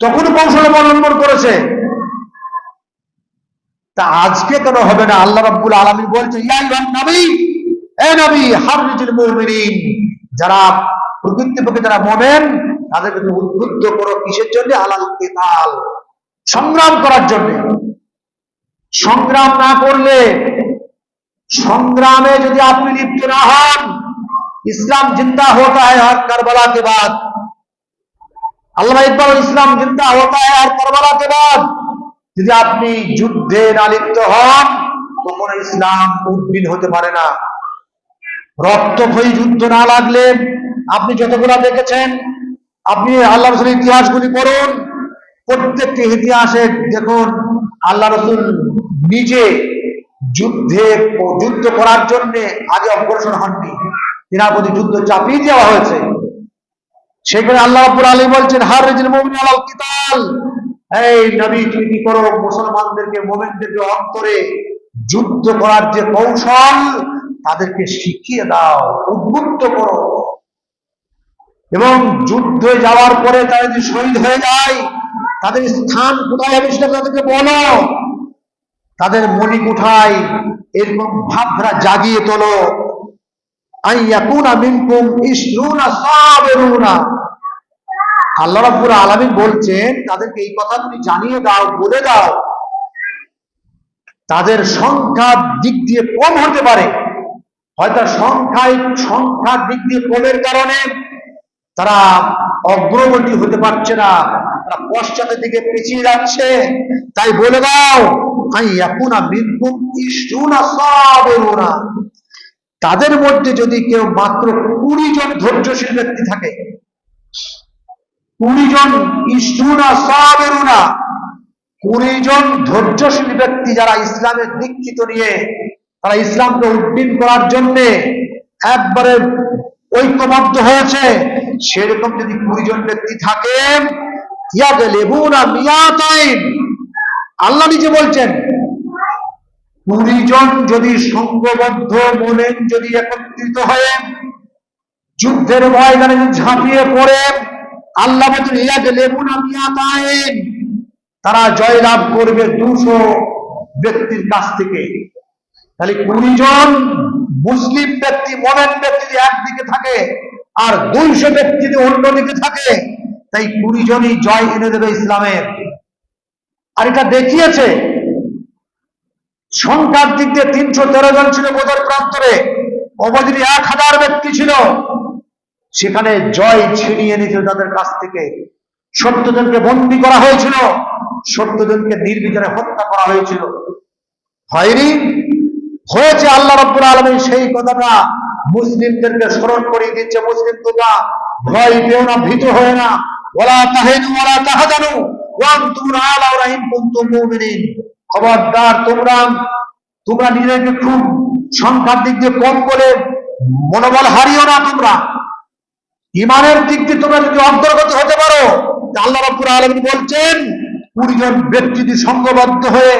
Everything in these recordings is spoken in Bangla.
তখন কৌশল অবলম্বন করেছে। তা আজকে কেন হবে না? আল্লাহ রব্বুল আলমী বলছে, ইয়া নবী, এ যারা প্রকৃতিপক্ষে যারা মোমেন তাদেরকে তুমি উদ্বুদ্ধ করো কিসের জন্য? আলাল কেতাল। সংগ্রাম করার জন্য। সংগ্রাম না করলে সংগ্রামে যদি আপনি লিপ্ত না হন, ইসলাম জিন্দা হতা হয় কারবালা কে বাদ। আল্লাহ ইকবাল ইসলাম জিন্দা আওতায় আর করবালাতে বাদ যদি আপনি যুদ্ধে না লিপ্ত হন, তখন ইসলাম উদ্ভিদ হতে পারে না। রক্তক্ষয়ী যুদ্ধ না লাগলে আপনি যতগুলা দেখেছেন, আপনি আল্লাহ রসুল ইতিহাসগুলি পড়ুন, প্রত্যেকটি ইতিহাসে দেখুন, আল্লাহ রসুল নিজে যুদ্ধে যুদ্ধ করার জন্যে আগে অগ্রসর হননি। তিনার প্রতি যুদ্ধ চাপিয়ে দেওয়া হয়েছে। সেখানে আল্লাহ রাব্বুল বলছেন হার মুমিন আলাল কিতাল। এই নবী তুমি করো মুসলমানদেরকে, মোমেনদেরকে অন্তরে যুদ্ধ করার যে কৌশল, তাদেরকে শিখিয়ে দাও, উদ্বুদ্ধ করো। এবং যুদ্ধে যাওয়ার পরে তারা যদি শহীদ হয়ে যায়, তাদের স্থান কোথায় হবে সেটা তাদেরকে বলো। তাদের মনি কোঠায় এরকম ভাবনা জাগিয়ে তোলো আইয়াকুনা মিনকুম ইসরুনা সাবিরুনা আল্লাহ রাব্বুল আলামিন বলছেন, তাদেরকে এই কথা তুমি জানিয়ে দাও, বলে দাও। তাদের সংখ্যার দিক দিয়ে কম হতে পারে। হয়তো সংখ্যায় দিক দিয়ে কমের কারণে তারা অগ্রগতি হতে পারছে না, তারা পশ্চাতের দিকে পিছিয়ে যাচ্ছে। তাই বলে দাও আমি এখন সাবিরুনা। তাদের মধ্যে যদি কেউ মাত্র কুড়ি জন ধৈর্যশীল ব্যক্তি থাকে, কুড়ি জন ইসরুনা, সাবেরুনা, কুড়ি জন ধৈর্যশীল ব্যক্তি যারা ইসলামের দীক্ষিত নিয়ে, তারা ইসলামকে উদ্দিন করার জন্য একবারে ঐক্যবদ্ধ হয়েছে, সেরকম যদি কুড়ি জন ব্যক্তি থাকেন ইয়াদ লেবুনা মিয়াতাইন, আল্লাহ নিজে বলছেন কুড়ি জন যদি সংঘবদ্ধ মনেন যদি একত্রিত হয়ে যুদ্ধের ময়দানে যদি ঝাঁপিয়ে পড়ে, আল্লাহ তারা জয়লাভ করবে দুশো ব্যক্তির কাছ থেকে। তাহলে কুড়ি জন মুসলিম ব্যক্তি মনেন ব্যক্তি একদিকে থাকে আর দুইশো ব্যক্তি যদি অন্যদিকে থাকে, তাই কুড়ি জনই জয় এনে দেবে ইসলামের। আর এটা দেখিয়েছে সংখ্যার দিক দিয়ে তিনশো তেরো জন ছিল বোধর প্রান্তরে? অবধি এক হাজার ব্যক্তি ছিল। সেখানে জয় ছিনিয়ে নিয়েছিল তাদের কাছ থেকে সত্যজনকে বন্দি করা হয়েছিল। সত্যজনকে নির্বিচারে হত্যা করা হয়েছিল। হয়নি? হয়েছে আল্লাহ রব্বুল আলমী সেই কথাটা। মুসলিমদেরকে স্মরণ করিয়ে দিচ্ছে মুসলিম তোমরা। ভয় পেও না, ভীত হয়ে না। ওলা তাহেনু ওলা তাহাজানু। ওয়ান তোমরা আলা রাহিম কুনতুম মুমিনিন। খবরদার, তোমরা তোমরা নিজেদেরকে খুব সংখ্যার দিক দিয়ে কম করে মনোবল হারিও না তোমরা। ইমানের দিক দিয়ে তোমরা যদি অন্তর্গত হতে পারো আল্লাহ রাব্বুল আলামিন বলছেন কুড়িজন ব্যক্তি যদি সংঘবদ্ধ হয়ে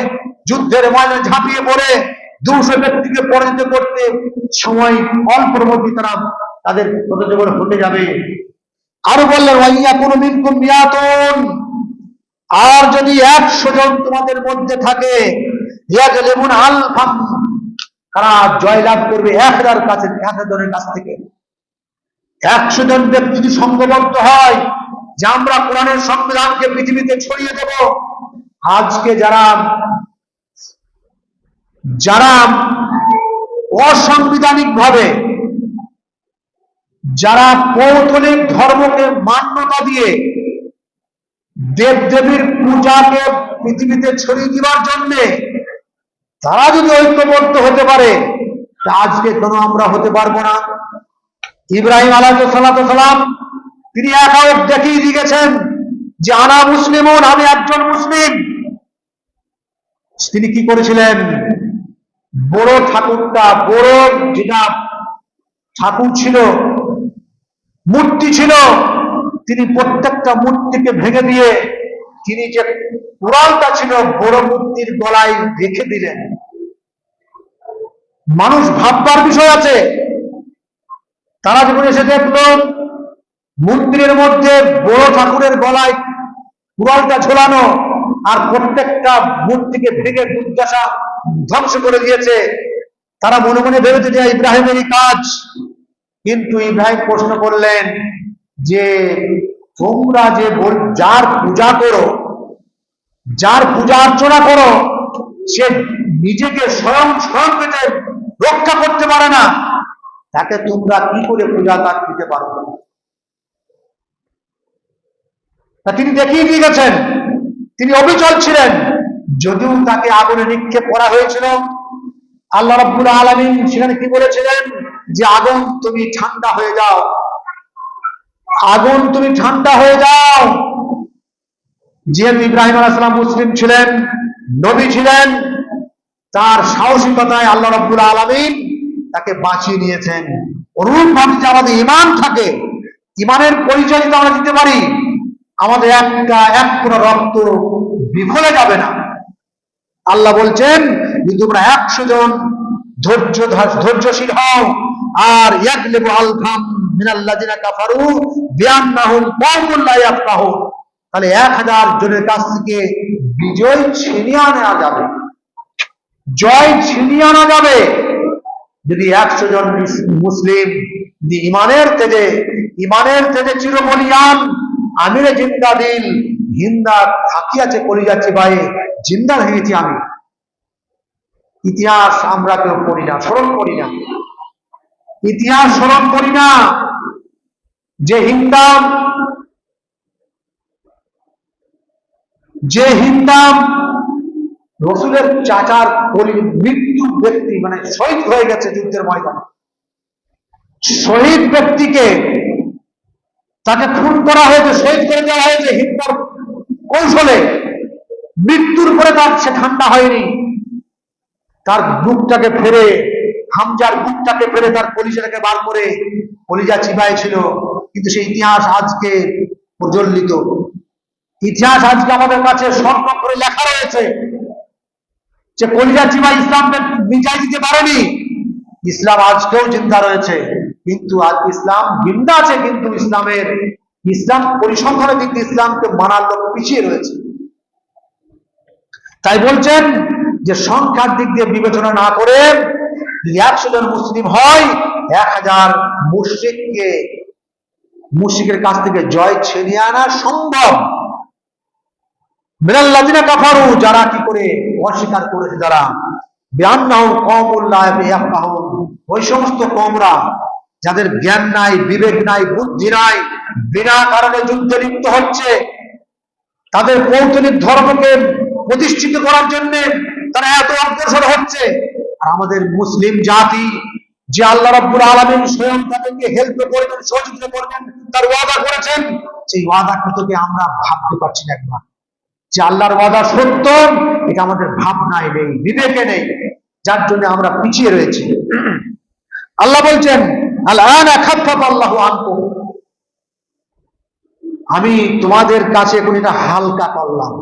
যুদ্ধের ময়দানে ঝাঁপিয়ে পড়ে, দুশো ব্যক্তিকে পরাজিত করতে সময় অল্পের মধ্যে তারা তাদের প্রতিযোগিতা হতে যাবে। আরও বললেন, ওয়াইয়া কোন মিনকুম মিয়াতুন। আর যদি একশো জন তোমাদের মধ্যে থাকে তারা জয়লাভ করবে এক হাজার কাছে এক হাজারের কাছ থেকে। একশো জন ব্যক্তি যদি সংঘবদ্ধ হয়, যে আমরা কোরআনের সংবিধানকে পৃথিবীতে ছড়িয়ে দেব, আজকে যারা যারা অসাংবিধানিক ভাবে যারা পৌতলিক ধর্মকে মান্যতা দিয়ে দেব দেবীর পূজাকে পৃথিবীতে ছড়িয়ে দেওয়ার জন্য তারা যদি ঐক্যবদ্ধ হতে পারে আজকে কেন আমরা হতে পারব না? ইব্রাহিম আলাহাম তিনি একাও দেখিয়ে দিয়ে গেছেন যে আনা মুসলিম আমি একজন মুসলিম। তিনি কি করেছিলেন? বড় ঠাকুরটা, বড় যেটা ঠাকুর ছিল, মূর্তি ছিল তিনি প্রত্যেকটা মূর্তিকে ভেঙে দিয়ে তিনি যে কোরআনটা ছিল বড় মূর্তির গলায় রেখে দিলেন। মানুষ ভাববার বিষয় আছে। তারা যখন এসে দেখল, মন্দিরের মধ্যে বড় ঠাকুরের গলায় কুড়ালটা ঝোলানো আর প্রত্যেকটা মূর্তিকে ভেঙে দুর্দশা ধ্বংস করে দিয়েছে, তারা মনে মনে ভেবেছে যে ইব্রাহিমেরই কাজ। কিন্তু ইব্রাহিম প্রশ্ন করলেন যে তোমরা যে যার পূজা করো, যার পূজা অর্চনা করো, সে নিজেকে স্বয়ং স্বয়ং পেতে রক্ষা করতে পারে না, তাকে তোমরা কি করে পূজা তার দিতে পারো? তা তিনি দেখিয়ে দিয়ে গেছেন, তিনি অবিচল ছিলেন, যদিও তাকে আগুনে নিক্ষেপ করা হয়েছিল। আল্লাহ রাব্বুল আলামিন সেখানে কি বলেছিলেন? যে আগুন, তুমি ঠান্ডা হয়ে যাও। আগুন তুমি ঠান্ডা হয়ে যাও। যেহেতু ইব্রাহিম আলাইসালাম মুসলিম ছিলেন, নবী ছিলেন। তার সাহসিকতায় আল্লাহ রাব্বুল আলামিন তাকে বাঁচিয়ে নিয়েছেন। অনুরূপ ভাবে যে আমাদের ইমান থাকে ইমানের পরিচয় যদি আমরা দিতে পারি, আমাদের একটা এক কোনো রক্ত বিফলে যাবে না। আল্লাহ বলছেন যে, তোমরা একশো জন ধৈর্য ধৈর্যশীল হও, আর ইয়াগলিবু আলফাম তাহলে এক হাজার জনের কাছ থেকে বিজয় ছিনিয়ে আনা যাবে। জয় ছিনিয়ে আনা যাবে। যদি একশো জন মুসলিম যদি ইমানের তেজে ইমানের তেজে চিরবলিয়ান আমিরে জিন্দা দিল হিন্দা থাকিয়াছে করে যাচ্ছে ভাই, জিন্দা ভেঙেছি আমি। ইতিহাস আমরা কেউ পড়ি না, স্মরণ করি না। ইতিহাস স্মরণ করি না। যে হিন্দাম যে হিন্দাম রসুলের চাচার বলি মৃত্যু ব্যক্তি মানে শহীদ হয়ে গেছে যুদ্ধের ময়দানে। শহীদ ব্যক্তিকে তাকে খুন করা হয়েছে, শহীদ করে দেওয়া হয়েছে হিন্দুর কৌশলে। মৃত্যুর পরে তার সে ঠান্ডা হয়নি। তার বুকটাকে ফেরে হামজার বুকটাকে ফেরে তার কলিজাটাকে বার করে, কলিজা চিবাই ছিল কিন্তু সেই ইতিহাস আজকে প্রজ্বলিত। ইতিহাস আজকে আমাদের কাছে স্বর্ণ করে লেখা রয়েছে যে কলিজা চিবা ইসলামকে বিজয় দিতে পারেনি। ইসলাম আজকেও জিন্দা রয়েছে, কিন্তু আজ ইসলাম জিন্দা আছে, কিন্তু ইসলামের, ইসলাম পরিসংখ্যানের দিক দিয়ে ইসলামকে মানার লোক পিছিয়ে রয়েছে। তাই বলছেন যে সংখ্যার দিক দিয়ে বিবেচনা না করে একশো জন মুসলিম হয়, এক হাজার মুশ্রিককে মুশ্রিকের কাছ থেকে জয় ছিনিয়ে আনা সম্ভব। মিনাল্লাযিনা কাফারু, যারা কি করে অস্বীকার করেছে যারা ওই সমস্ত কওমরা, যাদের জ্ঞান নাই, বিবেক নাই, বুদ্ধি নাই, বিনা কারণে যুদ্ধে লিপ্ত হচ্ছে, তাদের পৌতলিক ধর্মকে প্রতিষ্ঠিত করার জন্য তারা এত অগ্রসর হচ্ছে। আর আমাদের মুসলিম জাতি যে আল্লাহ রাব্বুল আলামিন স্বয়ং তাদেরকে হেল্প করবেন, সহযোগিতা করবেন, তার ওয়াদা করেছেন, সেই ওয়াদা কতকে আমরা ভাবতে পারছি না একবার যে আল্লাহর ওয়াদা সত্য, এটা আমাদের ভাবনায় নেই, বিবেকে নেই, যার জন্য আমরা পিছিয়ে রয়েছি। আল্লাহ বলছেন আল্লাহ আমি তোমাদের কাছে এখন এটা হালকা করলাম।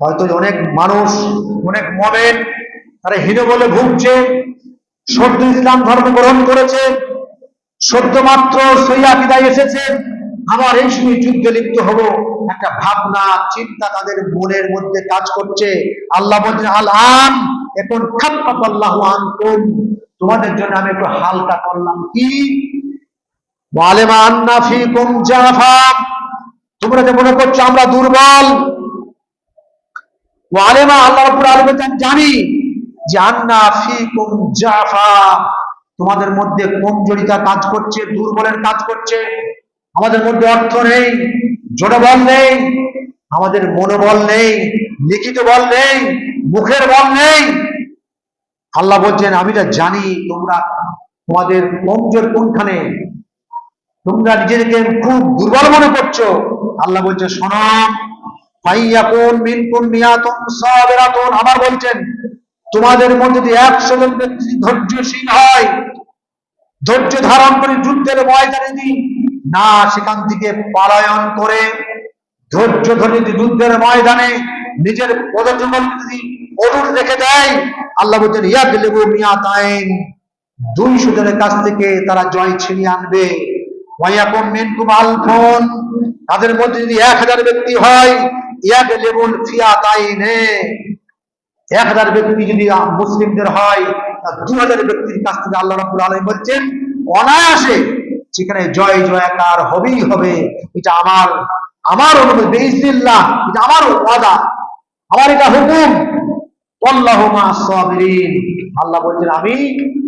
হয়তো অনেক মানুষ, অনেক মমেন, তারা হীন বলে ভুগছে সদ্য ইসলাম ধর্ম গ্রহণ করেছে, সদ্য মাত্র সইয়া বিদায় এসেছে, আবার এই সময় যুদ্ধে লিপ্ত হব। একটা ভাবনা, চিন্তা তাদের মনের মধ্যে কাজ করছে। আল্লাহ আল আন এখন আল্লাহ আনকুম। তোমাদের জন্য আমি একটু হালকা করলাম। কি? তোমরা যে মনে করছ, আমরা দুর্বল। আল্লাহ আমি জানি জাফা। তোমাদের মধ্যে কমজোরিতা কাজ করছে, দুর্বলের কাজ করছে? আমাদের মধ্যে অর্থ নেই জোড়ে বল নেই, আমাদের মনোবল নেই, লিখিত বল নেই, মুখের বল নেই। আল্লাহ বলছেন, আমি জানি, তোমরা তোমাদের কমজোর কোনখানে? তোমরা নিজেদেরকে খুব দুর্বল মনে করছ। আল্লাহ বলছে শোনো। আবার বলছেন তোমাদের মধ্যে যদি একশো জন ব্যক্তি ধৈর্যশীল হয়, ধৈর্য ধারণ করে যুদ্ধের ময়দানে যদি না সেখান থেকে পলায়ন করে, ধৈর্য ধরে যদি যুদ্ধের ময়দানে নিজের পদজীবন যদি অটুট রেখে দেয়, আল্লাহ বলছেন ইয়াদলিবু মিয়াতাইন, দুইশো জনের কাছ থেকে তারা জয় ছিনিয়ে আনবে। ওয়াইয়াকুম মিনকুম আলফুন, তাদের মধ্যে যদি এক হাজার ব্যক্তি হয় ইয়াক লেবুল ফিয়াতাইনে এক হাজার ব্যক্তি যদি মুসলিমদের হয় দু হাজার ব্যক্তির কাছ থেকে আল্লাহ রাব্বুল আলামিন বলছেন, অনায়াসে সেখানে জয় জয়াকার হবেই হবে। এটা আমার আমার অনুমতি বেইসিল্লাহ এটা আমার ওয়াদা, আমার এটা হুকুম। আল্লাহ বলছেন, আমি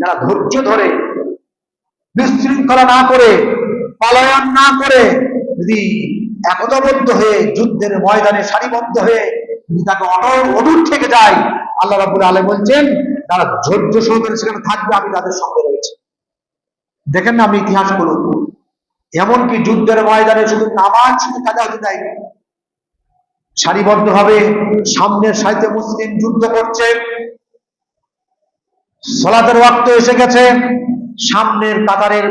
যারা ধৈর্য ধরে, বিশৃঙ্খলা না করে, পালায়ন না করে, যদি একতাবদ্ধ হয়ে যুদ্ধের ময়দানে সারিবদ্ধ হয়ে যদি তাকে অটল, অদূর থেকে যায়। আল্লাহ রাবুল আলম বলছেন তারা ধৈর্য সহকারে সেখানে থাকবে, আমি তাদের সঙ্গে রয়েছে। দেখেন না, আমি ইতিহাস বলুন এমনকি যুদ্ধের ময়দানে শুধু নামাজ শুধু কাজা হতে দেয়নি। সারিবদ্ধ হবে সামনের সাহিত্য মুসলিম যুদ্ধ করছে। সলাতের ওয়াক্ত এসে গেছে। সামনের কাতারের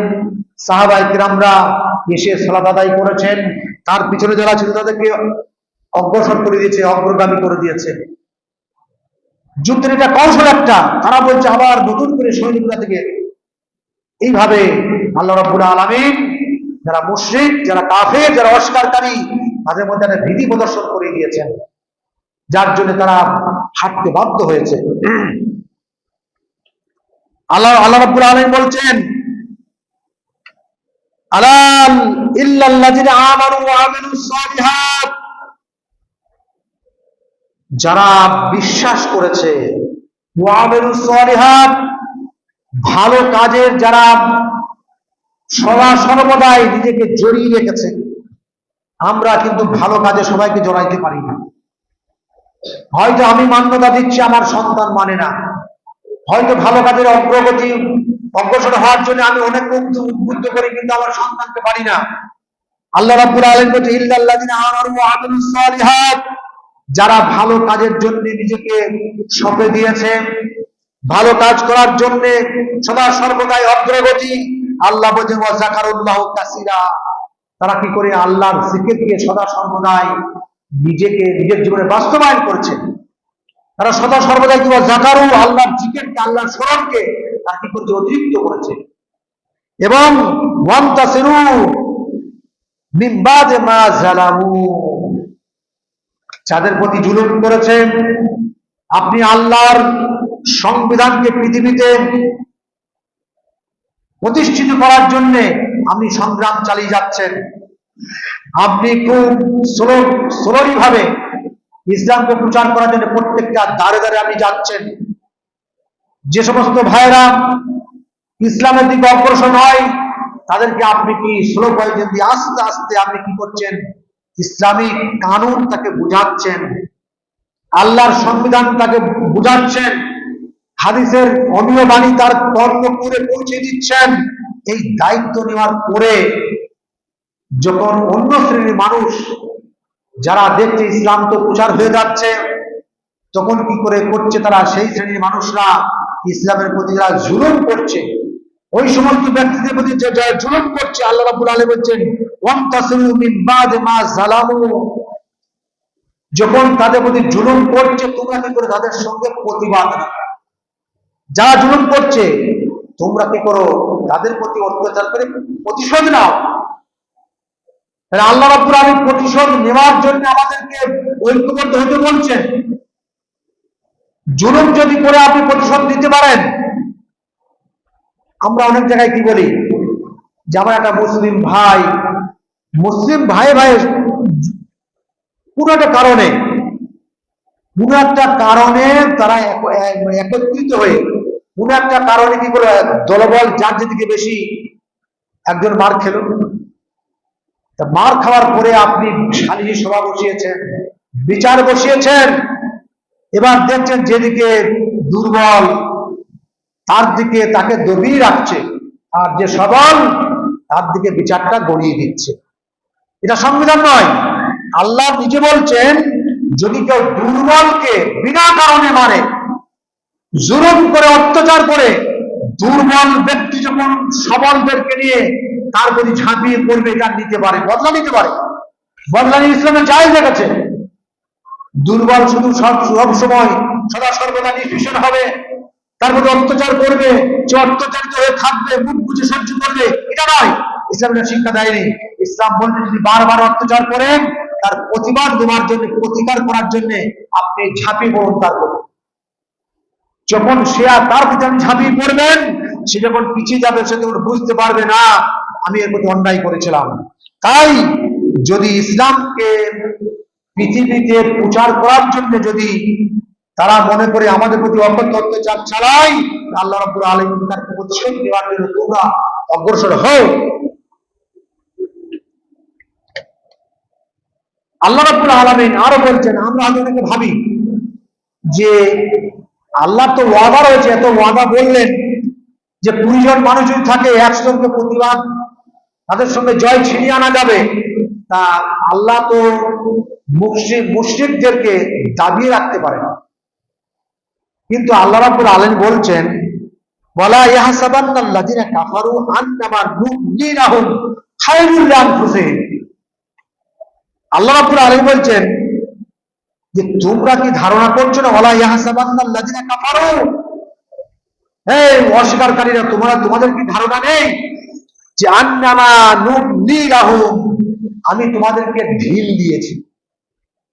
সাহাবাই কিরামরা এসে সলাত আদায় করেছেন। তার পিছনে যারা ছিল তাদেরকে অগ্রসর করে দিয়েছে, অগ্রগামী করে দিয়েছে। যুদ্ধের এটা কৌশল একটা, তারা বলছে আবার নতুন করে সৈনিকরা থেকে। এইভাবে আল্লাহ রাব্বুল আলামিন যারা মুশরিক, যারা কাফের, যারা অস্কারকারী তাদের মধ্যে একটা ভীতি প্রদর্শন করে দিয়েছেন। যার জন্য তারা হাঁটতে বাধ্য হয়েছে। আল্লাহ আল্লাহ রাব্বুল আলামিন বলছেন আলাল ইল্লাল্লাযিনা আমানু ওয়া আমিলুস সালিহাত যারা বিশ্বাস করেছে ভালো কাজের যারা সদা সর্বদাই নিজেকে জড়িয়ে রেখেছে, আমরা কিন্তু ভালো কাজে সবাইকে জড়াইতে পারি না। হয়তো আমি মান্যতা দিচ্ছি, আমার সন্তান মানে না। হয়তো ভালো কাজের অগ্রগতি অগ্রসর হওয়ার জন্য আমি অনেক উদ্বুদ্ধ করি, কিন্তু আমার সন্তানকে পারি না। আল্লাহ রাব্বুল আলামিন বলছে, ইল্লাল্লাযিনা যারা ভালো কাজের জন্য নিজেকে সঁপে দিয়েছে, ভালো কাজ করার জন্য সদা সর্বদাই অগ্রগতি। আল্লাহ বলছেন, ওয়া যাকারুল্লাহ কাসীরা। তারা কি করে? আল্লাহর জিকিরকে সদা সর্বদাই নিজেকে, নিজের জীবনে বাস্তবায়ন করছে। তারা সদা সর্বদাই কি? জাকারু আল্লাহর জিকিরকে, আল্লাহর স্মরণকে তারা কি করছে? অতিরিক্ত করেছে। এবং, ওয়ান্তাসিরু মিন বাদে মা জালামু। যাদের প্রতি জুলুম করেছেন আপনি আল্লাহর সংবিধানকে পৃথিবীতে প্রতিষ্ঠিত করার জন্য আপনি সংগ্রাম চালিয়ে যাচ্ছেন। আপনি খুব স্লো ভাবে ইসলামকে প্রচার করার জন্য প্রত্যেকটা দাঁড়ে দাঁড়ে আপনি যাচ্ছেন। যে সমস্ত ভাইরা ইসলামের দিকে অগ্রসর হয়, তাদেরকে আপনি কি স্লো পয়জন দিয়ে আস্তে আস্তে আপনি কি করছেন? ইসলামিক কানুন তাকে বুঝাচ্ছেন, আল্লাহর সংবিধান তাকে বুঝাচ্ছেন, হাদিসের অমীয় বাণী তার কর্ম করে পৌঁছে দিচ্ছেন। এই দায়িত্ব নেওয়ার পরে যখন অন্য শ্রেণির মানুষ যারা দেখছে ইসলাম তো প্রচার হয়ে যাচ্ছে, তখন কি করে করছে তারা? সেই শ্রেণির মানুষরা ইসলামের প্রতি যারা জুলুম করছে, ওই সমস্ত ব্যক্তিদের প্রতি যারা জুলুম করছে, আল্লাহ রাব্বুল আলামিন বলছেন যখন তাদের প্রতি জুলুম করছে, তোমরা কি করে তাদের সঙ্গে প্রতিবাদ যারা জুলুম করছে, তোমরা কি করো? তাদের প্রতি অত্যাচার করে প্রতিশোধ নাও। আল্লাহ রাব্বুল আলামিন প্রতিশোধ নেওয়ার জন্য আমাদেরকে ঐক্যবদ্ধ হতে বলছেন। জুলুম যদি করে আপনি প্রতিশোধ দিতে পারেন, আমরা অনেক জায়গায় কি বলি? যে আমার একটা মুসলিম ভাই মুসলিম ভাই ভাই কোনো একটা কারণে কোনো একটা কারণে তারা এক- এক- একত্রিত হয়ে কোনো একটা কারণে কি করে দলবল যার যেদিকে বেশি একজন মার খেলো। মার খাওয়ার পরে আপনি সালিশি সভা বসিয়েছেন, বিচার বসিয়েছেন, এবার দেখছেন যেদিকে দুর্বল তার দিকে তাকে দবিয়ে রাখছে, আর যে সবল তার দিকে বিচারটা গড়িয়ে দিচ্ছে। এটা সংবিধান নয়। আল্লাহ নিজে বলছেন, যদি কেউ দুর্বলকে বিনা কারণে মারে, জুলুম করে, অত্যাচার করে, দুর্বল ব্যক্তি যখন সবলদেরকে নিয়ে তার প্রতি ঝাঁপিয়ে পড়বে, এটা নিতে পারে, বদলা নিতে পারে। বদলা নিয়ে ইসলামে জায়েজ রেখেছে দুর্বল শুধু সব সব সময় সদা সর্বদা নিষ্পেষণ হবে। তার প্রতি অত্যাচার করবে যে অত্যাচারিত হয়ে থাকবে, মুখ বুঝে সহ্য করবে, এটা নয়। ইসলাম এটা শিক্ষা দেয়নি। ইসলাম বলতে যদি বারবার অত্যাচার করেন তার প্রতিবাদ দেওয়ার জন্য, প্রতিকার করার জন্য আপনি ঝাঁপিয়ে পড়ুন তার যখন সে আর তার প্রতি আপনি ঝাঁপিয়ে পড়বেন, সে যখন পিছিয়ে যাবে, সে তখন বুঝতে পারবে, না, আমি এর প্রতি অন্যায় করেছিলাম। তাই যদি ইসলামকে পৃথিবীতে প্রচার করার জন্য যদি তারা মনে করে আমাদের প্রতি অকথ্য অত্যাচার চালায় আল্লাহ রাব্বুল আলামিন তার প্রতিশোধ দেওয়ার জন্য তোমরা অগ্রসর হও। আল্লাহ রাব্বুল আলামিন আরও বলছেন, আমরা হয়তো অনেকে ভাবি যে আল্লাহ তো ওয়াদা রয়েছে, এত ওয়াদা বললেন যে কুড়ি জন মানুষ যদি থাকে, একসঙ্গে প্রতিবাদ, তাদের সঙ্গে জয় ছিনিয়ে আনা যাবে, তা আল্লাহ তো মুসলিমদেরকে দাবিয়ে রাখতে পারে না কিন্তু আল্লাহ রাব্বুল আলামিন বলছেন, ওয়ালা ইয়াহসাবান্নাল্লাযিনা কাফারু আন্নামা নুমলিলাহুম খায়রুল লিআনফুসিহিম আল্লাহ রাব্বুল আলামিন বলছেন যে তোমরা কি ধারণা করছ না, ওয়ালা ইয়াহসাবান্নাল্লাযিনা কাফারু? অস্বীকারীরা, তোমরা তোমাদের কি ধারণা নেই যে আন্নামা নুমলিলাহুম আমি তোমাদেরকে ঢিল দিয়েছি,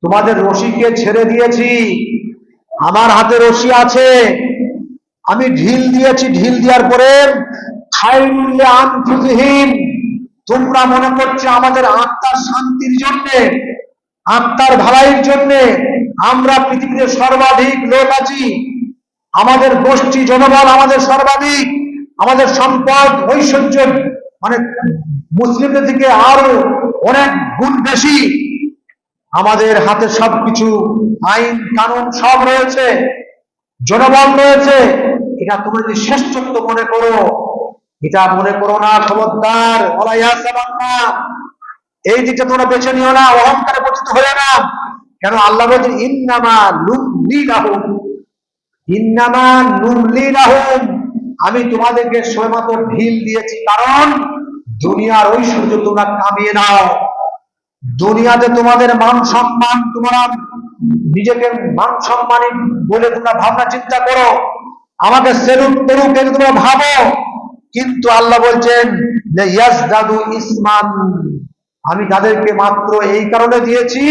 তোমাদের রশিকে ছেড়ে দিয়েছি, আমার হাতে রশি আছে, আমি ঢিল দিয়েছি, ঢিল দেওয়ার পরে খায়রুল আনফুসিহিম তোমরা মনে করছ আমাদের আত্মার শান্তির জন্য, আত্মার ভালাইয়ের জন্য আমরা পৃথিবীতে সর্বাধিক লোক আছি? আমাদের গোষ্ঠী জনবল আমাদের সর্বাধিক, আমাদের সম্পদ, ঐশ্বর্য মানে মুসলিমদের থেকে আরও অনেক গুণ বেশি। আমাদের হাতে সবকিছু, আইন, কানুন সব রয়েছে, জনবল রয়েছে। এটা তোমরা যদি শ্রেষ্ঠত্ব মনে করো এটা মনে করো না, খবরদার এই দিকটা তোমরা বেছে নিও না, অহংকারে পতিত হয়ে না। কেন আল্লাহ বলছেন ইন্নামা লুমলি লাহুম ইন্নামা নুমলি লাহুম আমি তোমাদেরকে সময়মতো ঢিল দিয়েছি, কারণ দুনিয়ার ঐশ্বর্য তোমরা কামিয়ে নাও। দুনিয়াতে তোমাদের মান সম্মান, তোমরা নিজেকে মান সম্মানী বলে তোমরা ভাবনা চিন্তা করো। আমাকে সেলুট করুক তোমরা ভাবো? কিন্তু আল্লাহ বলছেন যে ইয়াজদাদু ইসমান। আমি তাদেরকে মাত্র এই কারণে দিয়েছি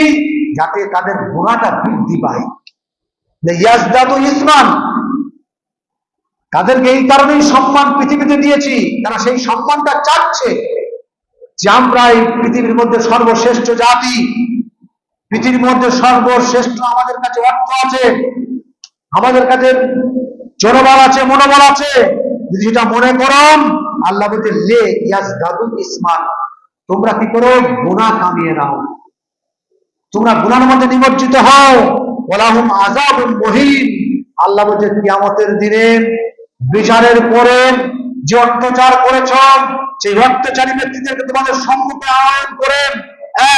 যাতে তাদের গুণাটা বৃদ্ধি পায়। ইয়াজদাদু ইসমান। তাদেরকে এই কারণেই সম্মান পৃথিবীতে দিয়েছি। তারা সেই সম্মানটা চাচ্ছে যে আমরা এই পৃথিবীর মধ্যে সর্বশ্রেষ্ঠ জাতি। পৃথিবীর মধ্যে সর্বশ্রেষ্ঠ আমাদের কাছে অর্থ আছে, আমাদের কাছে জনবল আছে, মনোবল আছে। যদি সেটা মনে আল্লাহ লে ইয়াস দাদু ইসমান। তোমরা কি করো? গুণা কামিয়ে নাও। তোমরা গুণার মধ্যে নিমজ্জিত হও। ওলাহুম আজাব মহিন। আল্লাহ বলছে, কিয়ামতের দিনে বিচারের পরে যে অত্যাচার করেছ, সেই অত্যাচারী ব্যক্তিদেরকে তোমাদের সম্মুখে আহ্বান করে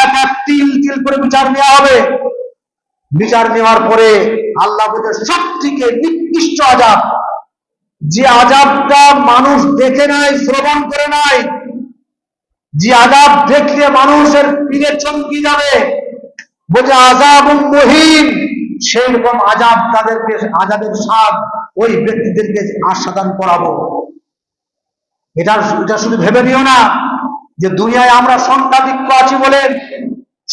এক এক তিল তিল করে বিচার নেওয়া হবে। বিচার নেওয়ার পরে আল্লাহ বলছে সব থেকে নিকৃষ্ট আজাব যে আজাবটা মানুষ দেখে নাই, শ্রবণ করে নাই, যে আজাব দেখলে মানুষের পিড়ে চমকি যাবে, বলছে আজাব মহিন। সেই রকম আজাব তাদেরকে, আজাবের স্বাদ ওই ব্যক্তিদেরকে আস্বাদন করাবো। এটা এটা শুধু ভেবে নিও না, যে দুনিয়ায় আমরা সংখ্যাধিক্য আছি বলে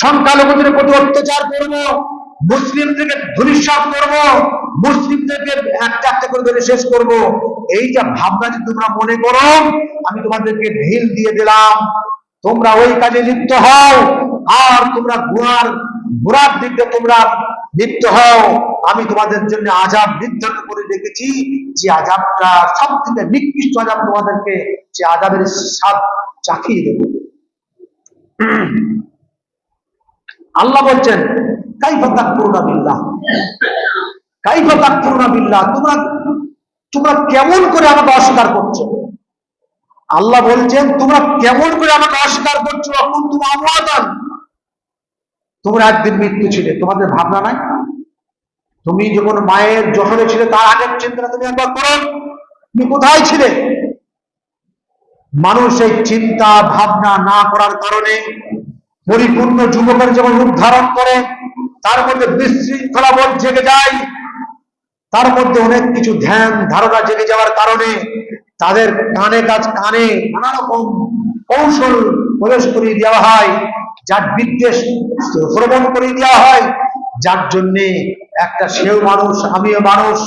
সংখ্যালঘুদের প্রতি অত্যাচার করব। মুসলিমদেরকে ধুলিসাপ করব মুসলিমদেরকে একটা একটা করে ধরে শেষ করব। এইটা ভাবনা যদি তোমরা মনে করো, আমি তোমাদেরকে ঢিল দিয়ে দিলাম। তোমরা ওই কাজে লিপ্ত হও, আর তোমরা গুহার ঘোরার দিক তোমরা লিপ্ত হও। আমি তোমাদের জন্য আজাব নির্ধারণ করে রেখেছি, যে আজাবটা সব থেকে নিকৃষ্ট আজাব তোমাদেরকে, যে আজাবের স্বাদ চাখিয়ে দেব। আল্লাহ বলছেন, কাইফা তাকফুরুনা বিল্লাহ। কাইফা তাকফুরুনা বিল্লাহ, তোমরা তোমরা কেমন করে আমাকে অস্বীকার করছ? আল্লাহ বলছেন, তোমরা কেমন করে আমাকে অস্বীকার করছ? এখন তুমি আমলাদান তোমরা একদিন মৃত্যু ছিলে, তোমাদের ভাবনা নাই? তুমি যখন মায়ের যশোরে ছিলে, তার আগের চিন্তা তুমি একবার করো। তুমি কোথায় ছিলে? মানুষ এই চিন্তা, ভাবনা না করার কারণে পরিপূর্ণ যুবকের যেমন রূপ ধারণ করে, তার মধ্যে বিশৃঙ্খলা বোধ জেগে যায়। তার মধ্যে অনেক কিছু ধ্যান, ধারণা জেগে যাওয়ার কারণে তাদের কানে কাজ কানে নানা রকম কৌশল প্রবেশ করিয়ে দেওয়া হয়, যার বিদ্বেষ শ্রবণ করিয়ে দেওয়া হয়। যার জন্যে একটা সেও মানুষ, আমিও মানুষ,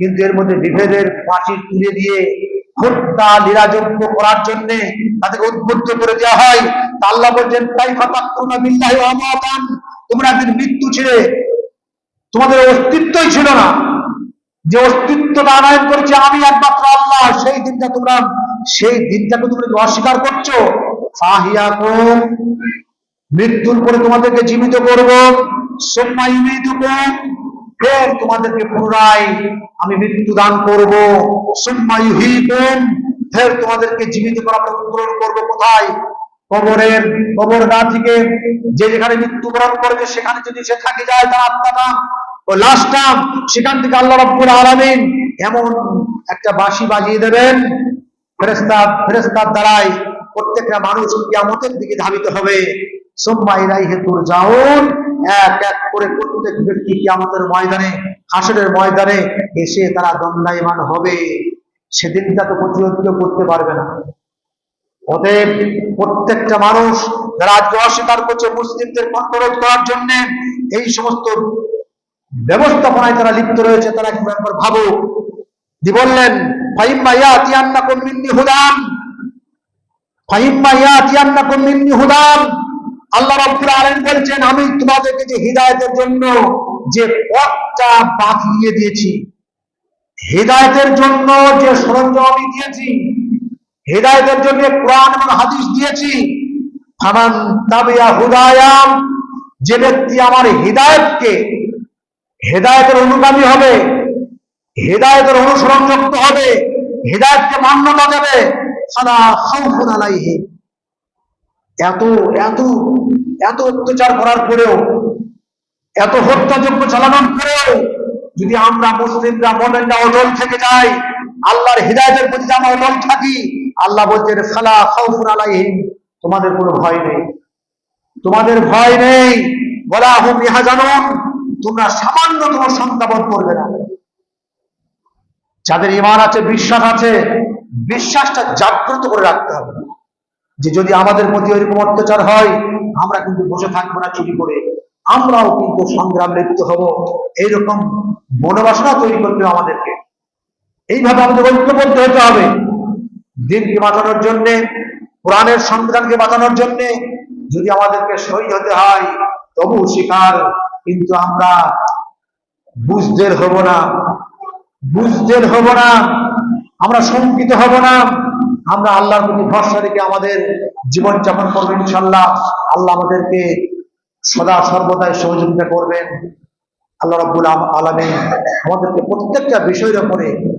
কিন্তু এর মধ্যে বিভেদের ফাঁসি তুলে দিয়ে হত্যা লীলাযজ্ঞ করার জন্যে তাদেরকে উদ্বুদ্ধ করে দেওয়া হয়। আল্লাহ বলছেন তাই আমাতান তোমরা একদিন মৃত্যু ছিলে তোমাদের অস্তিত্বই ছিল না। যে অস্তিত্বটা আনয়ন করেছে আমি একমাত্র আল্লাহ, সেই দিনটা তোমরা, সেই দিনটাকে তোমরা অস্বীকার করছ ফাহিয়াকুম মৃত্যুর পরে তোমাদেরকে জীবিত করব ফের তোমাদেরকে পুনরায় আমি মৃত্যু দান করব ফের তোমাদেরকে জীবিত করা পুনরুত্তরণ করব কোথায়? কবরের কবর গা থেকে যে যেখানে মৃত্যুবরণ করবে সেখানে যদি সে থাকে যায় তার আত্মাটা, ও লাশটা, সেখান থেকে আল্লাহ রব্বুল আলামিন এমন একটা বাঁশি বাজিয়ে দেবেন ফেরেস্তা ফেরেস্তার দ্বারাই প্রত্যেকটা মানুষ কিয়ামতের দিকে ধাবিত হবে। সোম্মা ইলাইহি তুরজাউন, এক এক করে প্রত্যেক ব্যক্তি কিয়ামতের ময়দানে, হাসরের ময়দানে এসে তারা দণ্ডায়মান হবে। সেদিনটা তো প্রতিরোধ করতে পারবে না। অতএব প্রত্যেকটা মানুষ যারা আজকে অস্বীকার করছে মুসলিমদের কণ্ঠরোধ করার জন্য, এই সমস্ত ব্যবস্থাপনায় তারা লিপ্ত রয়েছে, তারা একটু একবার ভাবুক। দি বললেন, ফাইম্মা ইয়াতিয়ান্নাকুম মিন্নি হুদাম ফাইম্মা ইয়াতিয়ান্নাকুম মিন্নি হুদাম আল্লাহ রাব্বুল আলামিন বলছেন, আমি তোমাদেরকে যে হিদায়াতের জন্য যে পথটা বাতলিয়ে দিয়েছি, হিদায়াতের জন্য যে সরঞ্জাম আমি দিয়েছি হেদায়তের জন্য কোরআন এবং হাদিস দিয়েছি। তাবিয়া হুদায়াম যে ব্যক্তি আমার হৃদায়তকে, হেদায়তের অনুগামী হবে, হেদায়তের অনুসরণ যুক্ত হবে, হেদায়তকে মান্যতা দেবে এত এত এত অত্যাচার করার পরেও, এত হত্যাযজ্ঞ চালানোর পরেও যদি আমরা মুসলিমরা মনেনরা অটল থেকে যাই আল্লাহর হৃদায়তের প্রতি আমরা অটল থাকি, আল্লাহ বলছেন ফালা খাউফুন আলাইহিম, তোমাদের কোনো ভয় নেই। তোমাদের ভয় নেই। বলা হুম, ইহা জানুন, তোমরা সামান্যতম সংখ্যাবোধ করবে না। যাদের ইমান আছে, বিশ্বাস আছে, বিশ্বাসটা জাগ্রত করে রাখতে হবে। যে যদি আমাদের প্রতি ওইরকম অত্যাচার হয়, আমরা কিন্তু বসে থাকব না চুরি করে। আমরাও কিন্তু সংগ্রাম লিপ্ত হব। এইরকম মনোবাসনা তৈরি করবে আমাদেরকে। এইভাবে আমাদের ঐক্যবদ্ধ হতে হবে। দিনকে বাঁচানোর জন্যে, কোরআনের সন্তানকে বাঁচানোর জন্যে যদি আমাদেরকে শহীদ হতে হয়, তবু শিকার। কিন্তু আমরা বুঝদের হব না। বুঝদের হব না। আমরা শঙ্কিত হব না। আমরা আল্লাহর প্রতি ভরসা রেখে আমাদের জীবন যাপন করব ইনশাল্লাহ আল্লাহ আমাদেরকে সদা সর্বদাই সহযোগিতা করবেন। আল্লাহ রব্বুল আলমী আমাদেরকে প্রত্যেকটা বিষয়ের উপরে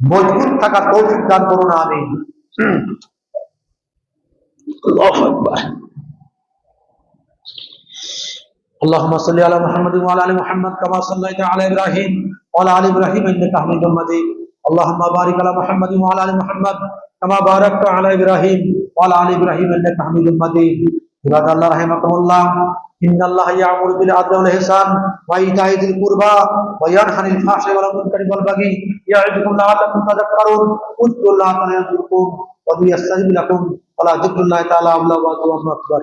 মজবুত থাকার তৌফিক দান করুন আমি আল্লাহু আকবার اللهم صل على محمد وعلى ال محمد كما صليت على ابراهيم وعلى ال ابراهيم انك حميد مجيد اللهم بارك على محمد وعلى ال محمد كما باركت على ابراهيم وعلى ال ابراهيم انك حميد مجيد عباد الله رحمكم الله ان الله يأمر بالعدل والاحسان وايتاء ذي القربى وينهى عن الفحشاء والمنكر والبغي يعظكم لعلكم تذكرون اذكروا الله تعالى يذكركم ويستجب لكم ولا ذكر الله تعالى اولى واكبر